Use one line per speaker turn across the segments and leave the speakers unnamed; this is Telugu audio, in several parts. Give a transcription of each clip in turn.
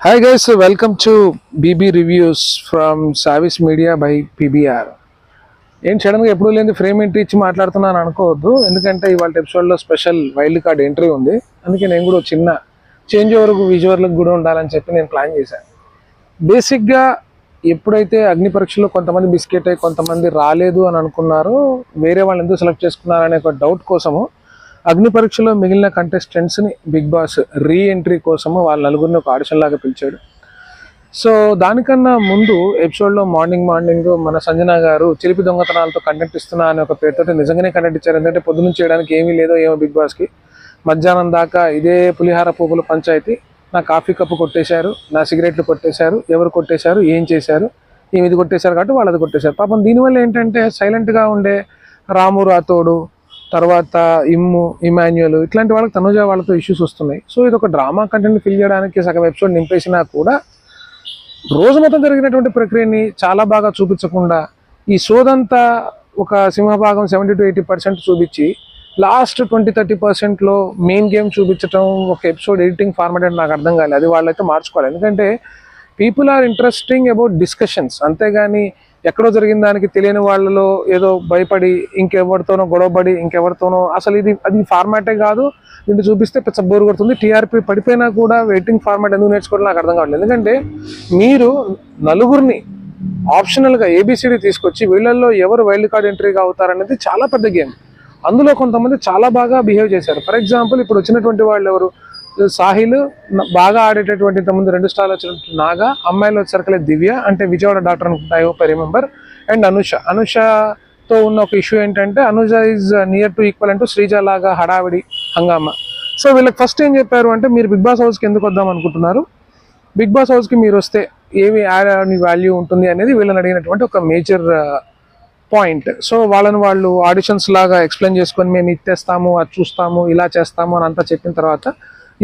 Hi guys welcome to BB reviews from Savvy's media by PBR ఏం సడన్గా ఎప్పుడు లేని ఫ్రేమ్ ఎంట్రీ ఇచ్చి మాట్లాడుతున్నాను అనుకోవద్దు. ఎందుకంటే ఇవాళ ఎపిసోడ్లో స్పెషల్ వైల్డ్ కార్డ్ ఎంట్రీ ఉంది. అందుకే నేను కూడా చిన్న చేంజ్ ఓవర్కు విజువర్లకు కూడా ఉండాలని చెప్పి నేను ప్లాన్ చేశాను. బేసిక్గా ఎప్పుడైతే అగ్ని పరీక్షలో కొంతమంది బిస్కెట్ అయ్యి కొంతమంది రాలేదు అని అనుకున్నారో వేరే వాళ్ళు ఎందుకు సెలెక్ట్ చేసుకున్నారనే ఒక డౌట్ కోసము అగ్ని పరీక్షలో మిగిలిన కంటెస్టెంట్స్ని బిగ్ బాస్ రీ ఎంట్రీ కోసము వాళ్ళ నలుగురిని ఒక ఆడిషన్ లాగా పిలిచాడు. సో దానికన్నా ముందు ఎపిసోడ్లో మార్నింగ్ మార్నింగ్ మన సంజన గారు చిలిపి దొంగతనాలతో కంటెంట్ ఇస్తున్నా అనే ఒక పేరుతో నిజంగానే కంటెంట్ ఇచ్చారు. ఎందుకంటే పొద్దున్న చేయడానికి ఏమీ లేదో ఏమో బిగ్ బాస్కి మధ్యాహ్నం దాకా ఇదే పులిహార పువ్వుల పంచాయతీ. నా కాఫీ కప్పు కొట్టేశారు నా సిగరెట్లు కొట్టేశారు ఎవరు కొట్టేశారు ఏం చేశారు ఈమె ఇది కొట్టేశారు కాబట్టి వాళ్ళది కొట్టేశారు. పాపం దీనివల్ల ఏంటంటే సైలెంట్గా ఉండే రాము రాతోడు తర్వాత ఇమ్ము ఇమాన్యుయల్ ఇట్లాంటి వాళ్ళకి తనుజ వాళ్ళతో ఇష్యూస్ వస్తున్నాయి. సో ఇది ఒక డ్రామా కంటెంట్ ఫిల్ చేయడానికి సగం ఎపిసోడ్ నింపేసినా కూడా రోజు మొత్తం జరిగినటువంటి ప్రక్రియని చాలా బాగా చూపించకుండా ఈ సోదంతా ఒక సింహభాగం సెవెంటీ టు ఎయిటీ పర్సెంట్ చూపించి లాస్ట్ ట్వంటీ థర్టీ పర్సెంట్లో మెయిన్ గేమ్ చూపించడం ఒక ఎపిసోడ్ ఎడిటింగ్ ఫార్మాట్ అంటే నాకు అర్థం కాలేదు. అది వాళ్ళైతే మార్చుకోవాలి. ఎందుకంటే people are interesting about discussions అంతేగాని ఎక్కడో జరిగిన దానికి తెలియని వాళ్ళలో ఏదో భయపడి ఇంకెవరితోనో గొడవపడి ఇంకెవరితోనో అసలు ఇది అది ఫార్మాటే కాదు. దీన్ని చూపిస్తే పెద్ద బోరు కొడుతుంది. టీఆర్పీ పడిపోయినా కూడా వెయిటింగ్ ఫార్మాట్ ఎందుకు నేర్చుకోవడం నాకు అర్థం కావట్లేదు. ఎందుకంటే మీరు నలుగురిని ఆప్షనల్గా ఏబిసిడి తీసుకొచ్చి వీళ్ళల్లో ఎవరు వైల్డ్ కార్డ్ ఎంట్రీగా అవుతారనేది చాలా పెద్ద గేమ్. అందులో కొంతమంది చాలా బాగా బిహేవ్ చేశారు. ఫర్ ఎగ్జాంపుల్ ఇప్పుడు వచ్చినటువంటి వాళ్ళు ఎవరు? సాహిల్ బాగా ఆడేటటువంటి ఇంతకుముందు రెండు స్టార్లు వచ్చినట్టు నాగా అమ్మాయిలు వచ్చేసరికి దివ్య అంటే విజయవాడ డాక్టర్ అనుకుంటా I hope I remember and Anusha. అనుషతో ఉన్న ఒక ఇష్యూ ఏంటంటే Anusha is near to equal అంటూ శ్రీజ లాగా హడావిడి హంగామా. సో వీళ్ళకి ఫస్ట్ ఏం చెప్పారు అంటే మీరు బిగ్ బాస్ హౌస్కి ఎందుకు వద్దాం అనుకుంటున్నారు? బిగ్ బాస్ హౌస్కి మీరు వస్తే ఏమి యాడ్ వాల్యూ ఉంటుంది అనేది వీళ్ళని అడిగినటువంటి ఒక మేజర్ పాయింట్ సో వాళ్ళని వాళ్ళు ఆడిషన్స్ లాగా ఎక్స్ప్లెయిన్ చేసుకొని మేము ఇది అది చూస్తాము ఇలా చేస్తాము అని అంతా చెప్పిన తర్వాత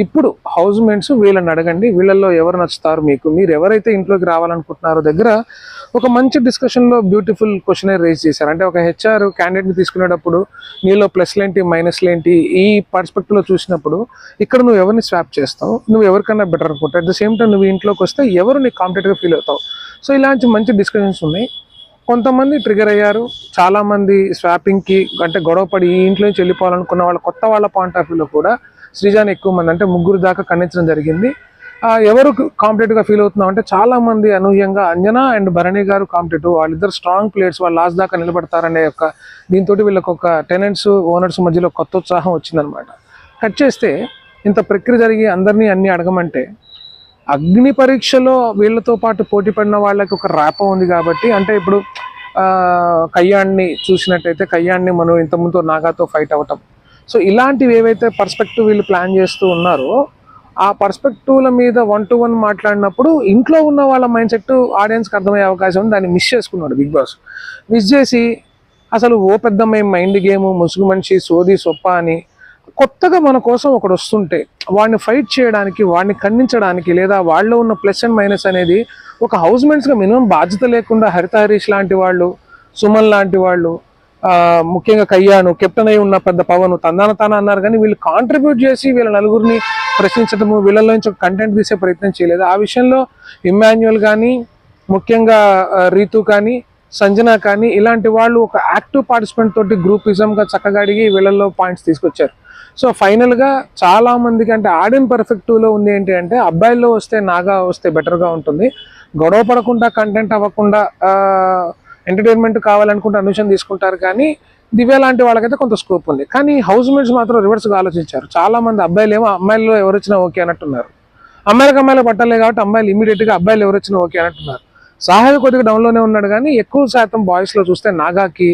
ఇప్పుడు హౌస్ మేట్స్ వీళ్ళని అడగండి. వీళ్ళల్లో ఎవరు నచ్చుతారు మీకు? మీరు ఎవరైతే ఇంట్లోకి రావాలనుకుంటున్నారో దగ్గర ఒక మంచి డిస్కషన్లో బ్యూటిఫుల్ క్వశ్చన్ రేజ్ చేశారు. అంటే ఒక హెచ్ఆర్ క్యాండిడేట్ని తీసుకునేటప్పుడు నీలో ప్లస్లు ఏంటి మైనస్లు ఏంటి ఈ పర్స్పెక్టివ్లో చూసినప్పుడు ఇక్కడ నువ్వు ఎవరిని స్వాప్ చేస్తావు? నువ్వు ఎవరికన్నా బెటర్ అనుకుంటావు? అట్ ద సేమ్ టైం నువ్వు ఇంట్లోకి వస్తే ఎవరు నీకు కాంపిటేటివ్గా ఫీల్ అవుతావు? సో ఇలాంటి మంచి డిస్కషన్స్ ఉన్నాయి. కొంతమంది ట్రిగర్ అయ్యారు. చాలామంది స్వాపింగ్కి అంటే గొడవపడి ఈ ఇంట్లో నుంచి వెళ్ళిపోవాలనుకున్న వాళ్ళ కొత్త వాళ్ళ పాయింట్ ఆఫ్ వ్యూలో కూడా శ్రీజాని ఎక్కువ మంది అంటే ముగ్గురు దాకా ఖండించడం జరిగింది. ఎవరు కాంపిటేటివ్గా ఫీల్ అవుతున్నాం అంటే చాలామంది అనూహ్యంగా అంజనా అండ్ భరణి గారు కాంపిటేటివ్ వాళ్ళిద్దరు స్ట్రాంగ్ ప్లేయర్స్ వాళ్ళు లాస్ట్ దాకా నిలబడతారనే యొక్క దీంతో వీళ్ళకి ఒక టెనెంట్స్ ఓనర్స్ మధ్యలో కొత్త ఉత్సాహం వచ్చిందనమాట కట్ చేస్తే ఇంత ప్రక్రియ జరిగి అందరినీ అన్నీ అడగమంటే అగ్ని పరీక్షలో వీళ్ళతో పాటు పోటీ పడిన వాళ్ళకి ఒక రాపం ఉంది కాబట్టి అంటే ఇప్పుడు ఆ, కయ్యాణ్ణి చూసినట్టయితే కయ్యాణ్ణి మనం ఇంతకుముందు నాగాతో ఫైట్ అవటం సో ఇలాంటివి ఏవైతే పర్స్పెక్టివ్ వీళ్ళు ప్లాన్ చేస్తూ ఉన్నారో ఆ పర్స్పెక్టివ్ల మీద వన్ టు వన్ మాట్లాడినప్పుడు ఇంట్లో ఉన్న వాళ్ళ మైండ్ సెట్ ఆడియన్స్కి అర్థమయ్యే అవకాశం ఉంది. దాన్ని మిస్ చేసుకున్నాడు బిగ్ బాస్ మిస్ చేసి అసలు ఓ పెద్ద మేము మైండ్ గేమ్ ముసుగు మనిషి సోది సొప్ప అని కొత్తగా మన కోసం ఒకడు వస్తుంటే వాడిని ఫైట్ చేయడానికి వాడిని ఖండించడానికి లేదా వాళ్ళలో ఉన్న ప్లస్ అండ్ మైనస్ అనేది ఒక హౌస్గా మినిమం బాధ్యత లేకుండా హరిత హరీష్ లాంటి వాళ్ళు సుమన్ లాంటి వాళ్ళు ముఖ్యంగా కయ్యాను కెప్టెన్ అయి ఉన్న పెద్ద పవన్ తందాన తాన అన్నారు కానీ వీళ్ళు కాంట్రిబ్యూట్ చేసి వీళ్ళ నలుగురిని ప్రశ్నించడము వీళ్ళలో నుంచి ఒక కంటెంట్ తీసే ప్రయత్నం చేయలేదు. ఆ విషయంలో ఇమాన్యువల్ కానీ ముఖ్యంగా రీతు కానీ సంజన కానీ ఇలాంటి వాళ్ళు ఒక యాక్టివ్ పార్టిసిపెంట్ తోటి గ్రూపిజంగా చక్కగా అడిగి వీళ్ళల్లో పాయింట్స్ తీసుకొచ్చారు. సో ఫైనల్గా చాలా మందికి అంటే ఆడియన్ పర్ఫెక్టివ్లో ఉంది ఏంటి అంటే అబ్బాయిల్లో వస్తే నాగా వస్తే బెటర్గా ఉంటుంది. గొడవ పడకుండా కంటెంట్ అవ్వకుండా ఎంటర్టైన్మెంట్ కావాలనుకుంటే అనుషన్ తీసుకుంటారు కానీ దివ్య లాంటి వాళ్ళకైతే కొంత స్కోప్ ఉంది. కానీ హౌస్ మేట్స్ మాత్రం రివర్స్గా ఆలోచించారు. చాలామంది అబ్బాయిలు ఏమో అమ్మాయిలు ఎవరు వచ్చినా ఓకే అన్నట్టున్నారు. అమ్మాయిలకు అమ్మాయిలు పట్టలే కాబట్టి అమ్మాయిలు ఇమీడియట్గా అబ్బాయిలు ఎవరు వచ్చినా ఓకే అన్నట్టున్నారు. సాహెబ్ కొద్దిగా డౌన్లోనే ఉన్నాడు కానీ ఎక్కువ శాతం బాయ్స్లో చూస్తే నాగాకి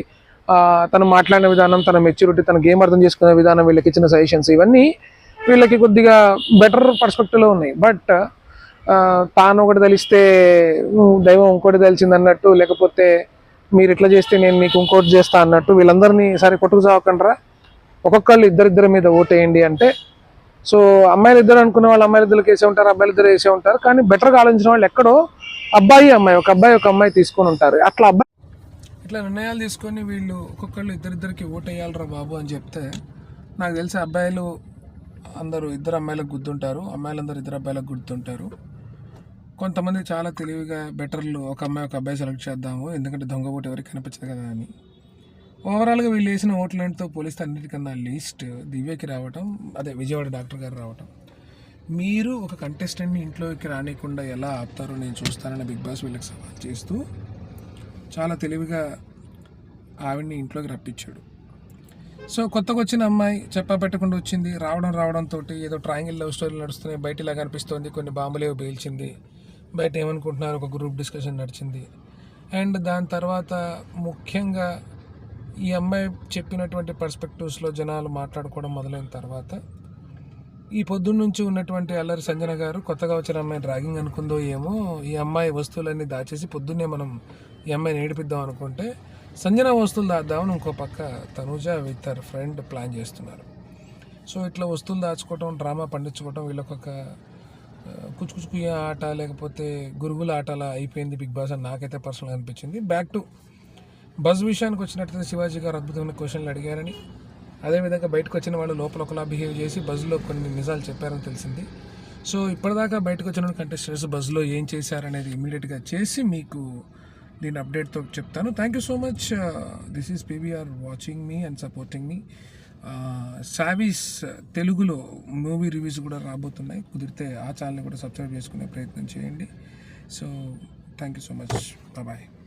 తను మాట్లాడిన విధానం తన మెచ్యూరిటీ తన గేమ్ అర్థం చేసుకునే విధానం వీళ్ళకి ఇచ్చిన సజెషన్స్ ఇవన్నీ వీళ్ళకి కొద్దిగా బెటర్ పర్స్పెక్టివ్లో ఉన్నాయి. బట్ తాను ఒకటి తెలిస్తే దైవం ఇంకోటి తెలిసింది అన్నట్టు లేకపోతే మీరు ఇట్లా చేస్తే నేను మీకు ఇంకోటి చేస్తా అన్నట్టు వీళ్ళందరినీ సరే కొట్టుకు చావకండ్రా. ఒక్కొక్కళ్ళు ఇద్దరిద్దరి మీద ఓటేయండి అంటే సో అమ్మాయిలు ఇద్దరు అనుకున్న వాళ్ళు అమ్మాయిలు ఇద్దరికి వేసే ఉంటారు అబ్బాయిలు ఇద్దరు వేసే ఉంటారు కానీ బెటర్గా ఆలోచించిన వాళ్ళు ఎక్కడో అబ్బాయి అమ్మాయి ఒక అబ్బాయి ఒక అమ్మాయి తీసుకొని ఉంటారు. అట్లా అబ్బాయి ఇట్లా నిర్ణయాలు తీసుకొని వీళ్ళు ఒక్కొక్కళ్ళు ఇద్దరిద్దరికి ఓటేయాలరా బాబు అని చెప్తే నాకు తెలిసి అబ్బాయిలు అందరూ ఇద్దరు అమ్మాయిలకు గుర్తుంటారు అమ్మాయిలందరూ ఇద్దరు అబ్బాయిలకు గుర్తుంటారు. కొంతమంది చాలా తెలివిగా బెటర్లు ఒక అమ్మాయి ఒక అబ్బాయి సెలెక్ట్ చేద్దాము ఎందుకంటే దొంగ ఓటు ఎవరికి కనిపించదు కదా అని. ఓవరాల్గా వీళ్ళు వేసిన ఓట్లతో పోలిస్తే అన్నిటికన్నా లీస్ట్ దివ్యకి రావటం అదే విజయవాడ డాక్టర్ గారు రావటం. మీరు ఒక కంటెస్టెంట్ని ఇంట్లోకి రానియకుండా ఎలా ఆపుతారో నేను చూస్తానని బిగ్ బాస్ వీళ్ళకి సవాల్ చేస్తూ చాలా తెలివిగా ఆవిడ్ని ఇంట్లోకి రప్పించాడు. సో కొత్తగా వచ్చిన అమ్మాయి చెప్పా పెట్టకుండా వచ్చింది రావడం రావడంతో ఏదో ట్రయాంగిల్ లవ్ స్టోరీ నడుస్తున్నాయి బయట ఇలా కనిపిస్తోంది కొన్ని బాంబులేవి పేల్చింది బయట ఏమనుకుంటున్నారు? ఒక గ్రూప్ డిస్కషన్ నడిచింది. అండ్ దాని తర్వాత ముఖ్యంగా ఈ అమ్మాయి చెప్పినటువంటి పర్స్పెక్టివ్స్లో జనాలు మాట్లాడుకోవడం మొదలైన తర్వాత ఈ పొద్దున్న నుంచి ఉన్నటువంటి అల్లరి సంజన గారు కొత్తగా వచ్చిన అమ్మాయిని ర్యాగింగ్ అనుకుందో ఏమో ఈ అమ్మాయి వస్తువులన్నీ దాచేసి పొద్దున్నే మనం ఈ అమ్మాయిని ఏడిపిద్దాం అనుకుంటే సంజన వస్తువులు దాద్దామని ఇంకో పక్క Tanuja with her friend plan చేస్తున్నారు. సో ఇట్లా వస్తువులు దాచుకోవటం డ్రామా పండించుకోవటం వీళ్ళకొక ఆ, ఆట లేకపోతే గురుగుల ఆటలా అయిపోయింది బిగ్ బాస్ అని నాకైతే పర్సనల్గా అనిపించింది. బ్యాక్ టు బజ్ విషయానికి వచ్చినట్లయితే శివాజీ గారు అద్భుతమైన క్వశ్చన్లు అడిగారని. అదేవిధంగా బయటకు వచ్చిన వాళ్ళు లోపల ఒకలా బిహేవ్ చేసి బజ్లో కొన్ని నిజాలు చెప్పారని తెలిసింది. సో ఇప్పటిదాకా బయటకు వచ్చిన కంటెస్టెంట్స్ బజ్లో ఏం చేశారనేది ఇమీడియట్గా చేసి మీకు దీని అప్డేట్తో చెప్తాను. Thank you so much this is PVR watching me and supporting me Savvy's తెలుగులో మూవీ రివ్యూస్ కూడా రాబోతున్నాయి. కుదిరితే ఆ ఛానల్ని కూడా సబ్స్క్రైబ్ చేసుకునే ప్రయత్నం చేయండి. So thank you so much bye